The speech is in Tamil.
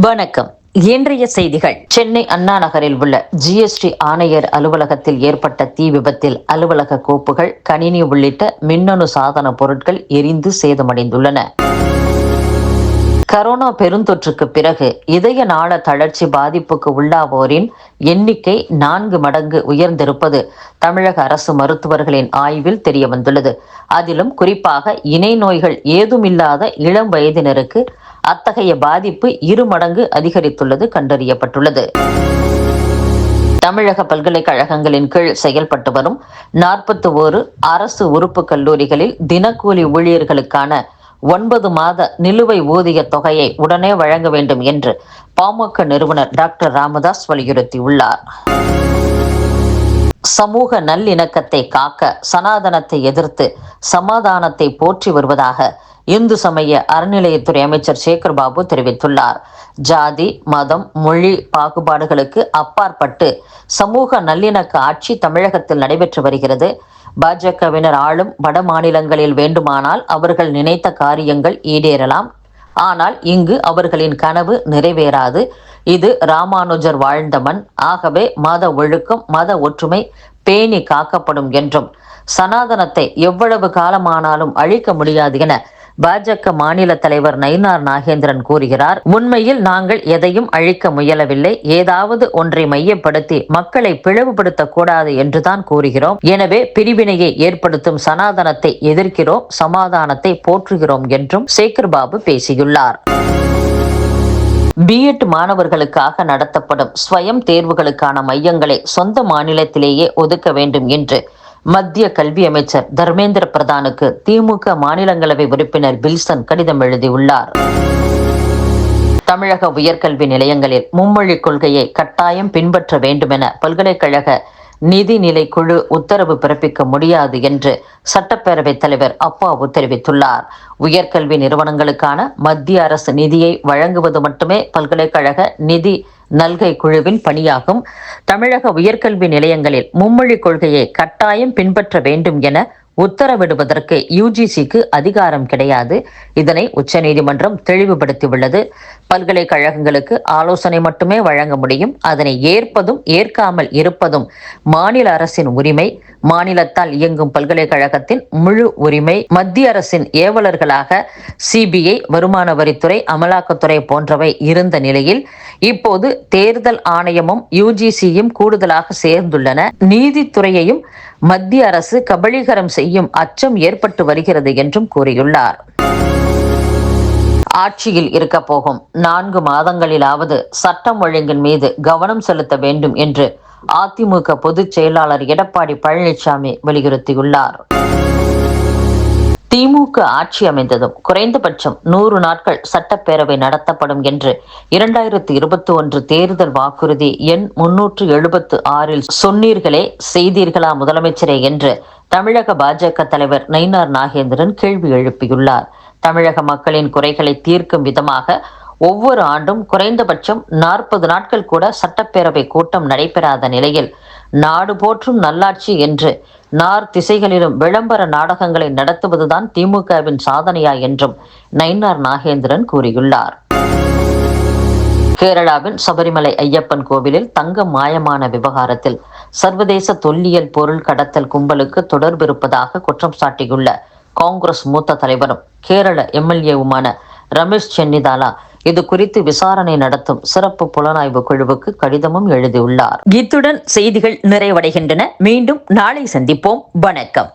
வணக்கம். இன்றைய செய்திகள். சென்னை அண்ணா நகரில் உள்ள ஜிஎஸ்டி ஆணையர் அலுவலகத்தில் ஏற்பட்ட தீ விபத்தில் அலுவலக கோப்புகள் கணினி உள்ளிட்ட மின்னணு சாதன பொருட்கள் எரிந்து சேதமடைந்துள்ளன. கரோனா பெருந்தொற்றுக்கு பிறகு இதய நாள தளர்ச்சி பாதிப்புக்கு உள்ளாவோரின் எண்ணிக்கை நான்கு மடங்கு உயர்ந்திருப்பது தமிழக அரசு மருத்துவர்களின் ஆய்வில் தெரியவந்துள்ளது. அதிலும் குறிப்பாக இணை நோய்கள் ஏதுமில்லாத இளம் வயதினருக்கு அத்தகைய பாதிப்பு இரு மடங்கு அதிகரித்துள்ளது கண்டறியப்பட்டுள்ளது. தமிழக பல்கலைக்கழகங்களின் கீழ் செயல்பட்டு வரும் நாற்பத்தி ஓரு அரசு உறுப்பு கல்லூரிகளில் தினக்கூலி ஊழியர்களுக்கான ஒன்பது மாத நிலுவை ஊதிய தொகையை உடனே வழங்க வேண்டும் என்று பாமக நிறுவனர் டாக்டர் ராமதாஸ் வலியுறுத்தியுள்ளார். சமூக நல்லிணக்கத்தை காக்க சனாதனத்தை எதிர்த்து சமாதானத்தை போற்றி வருவதாக இந்து சமய அறநிலையத்துறை அமைச்சர் சேகர் பாபு தெரிவித்துள்ளார். ஜாதி மதம் மொழி பாகுபாடுகளுக்கு அப்பாற்பட்டு சமூக நல்லிணக்க ஆட்சி தமிழகத்தில் நடைபெற்று வருகிறது. பாஜகவினர் ஆளும் வட மாநிலங்களில் வேண்டுமானால் அவர்கள் நினைத்த காரியங்கள் ஈடேறலாம். ஆனால் இங்கு அவர்களின் கனவு நிறைவேறாது. இது ராமானுஜர் வாழ்ந்த மண். ஆகவே மத ஒழுக்கம் மத ஒற்றுமை பேணி காக்கப்படும் என்றும் சனாதனத்தை எவ்வளவு காலமானாலும் அழிக்க முடியாது என பாஜக மாநில தலைவர் நயினார் நாகேந்திரன் கூறுகிறார் உண்மையில் நாங்கள் எதையும் அழிக்க முயலவில்லை. ஏதாவது ஒன்றை மையப்படுத்தி மக்களை பிளவுபடுத்த கூடாது என்றுதான் கூறுகிறோம். எனவே பிரிவினையை ஏற்படுத்தும் சனாதனத்தை எதிர்க்கிறோம் சமாதானத்தை போற்றுகிறோம் என்றும் சேகர் பாபு பேசியுள்ளார் பிஎட் மாணவர்களுக்காக நடத்தப்படும் ஸ்வயம் தேர்வுகளுக்கான மையங்களை சொந்த மாநிலத்திலேயே ஒதுக்க வேண்டும் என்று மத்திய கல்வி அமைச்சர் தர்மேந்திர பிரதானுக்கு திமுக மாநிலங்களவை உறுப்பினர் பில்சன் கடிதம் எழுதியுள்ளார். தமிழக உயர்கல்வி நிலையங்களில் மும்மொழி கொள்கையை கட்டாயம் பின்பற்ற வேண்டுமென பல்கலைக்கழக நிதிநிலை குழு உத்தரவு பிறப்பிக்க முடியாது என்று சட்டப்பேரவைத் தலைவர் அப்பாவு தெரிவித்துள்ளார். உயர்கல்வி நிறுவனங்களுக்கான மத்திய அரசு நிதியை வழங்குவது மட்டுமே பல்கலைக்கழக நிதி நல்கை குழுவின் பணியாகும். தமிழக உயர்கல்வி நிலையங்களில் மும்மொழி கொள்கையை கட்டாயம் பின்பற்ற வேண்டும் என உத்தரவிடுவதற்கு யுஜிசிக்கு அதிகாரம் கிடையாது. இதனை உச்சநீதிமன்றம் தெளிவுபடுத்தியுள்ளது. பல்கலைக்கழகங்களுக்கு ஆலோசனை மட்டுமே வழங்க முடியும். அதனை ஏற்பதும் ஏற்காமல் இருப்பதும் மாநில அரசின் உரிமை. மாநிலத்தால் இயங்கும் பல்கலைக்கழகத்தின் முழு உரிமை மத்திய அரசின் ஏவலர்களாக சிபிஐ வருமான வரித்துறை அமலாக்கத்துறை போன்றவை இருந்த நிலையில் இப்போது தேர்தல் ஆணையமும் யுஜிசியும் கூடுதலாக சேர்ந்துள்ளன. நீதித்துறையையும் மத்திய அரசு கபளீகரம் செய்யும் அச்சம் ஏற்பட்டு வருகிறது என்றும் கூறியுள்ளார். ஆட்சியில் இருக்க போகும். நான்கு மாதங்களிலாவது சட்டம் ஒழுங்கின் மீது கவனம் செலுத்த வேண்டும் என்று அதிமுக பொதுச் செயலாளர் எடப்பாடி பழனிசாமி வலியுறுத்தியுள்ளார். திமுக ஆட்சி அமைந்ததும் குறைந்தபட்சம் நூறு நாட்கள் சட்டப்பேரவை நடத்தப்படும் என்று இரண்டாயிரத்தி இருபத்தி ஒன்று தேர்தல் வாக்குறுதி எண் முன்னூற்று எழுபத்து ஆறில் சொன்னீர்களே செய்தீர்களா முதலமைச்சரே என்று தமிழக பாஜக தலைவர் நயினார் நாகேந்திரன் கேள்வி எழுப்பியுள்ளார். தமிழக மக்களின் குறைகளை தீர்க்கும் விதமாக ஒவ்வொரு ஆண்டும் குறைந்தபட்சம் நாற்பது நாட்கள் கூட சட்டப்பேரவை கூட்டம் நடைபெறாத நிலையில் நாடு போற்றும் நல்லாட்சி என்று நார் திசைகளிலும் விளம்பர நாடகங்களை நடத்துவதுதான் திமுகவின் சாதனையா என்றும் நயினார் நாகேந்திரன் கூறியுள்ளார். கேரளாவின் சபரிமலை ஐயப்பன் கோவிலில் தங்கம் மாயமான விவகாரத்தில் சர்வதேச தொல்லியல் பொருள் கடத்தல் கும்பலுக்கு தொடர்பு இருப்பதாக குற்றம் சாட்டியுள்ள காங்கிரஸ் மூத்த தலைவரும் கேரள எம்எல்ஏவுமான ரமேஷ் சென்னிதாலா இது குறித்து விசாரணை நடத்தும் சிறப்பு புலனாய்வு குழுவுக்கு கடிதமும் எழுதியுள்ளார். இத்துடன் செய்திகள் நிறைவடைகின்றன. மீண்டும் நாளை சந்திப்போம். வணக்கம்.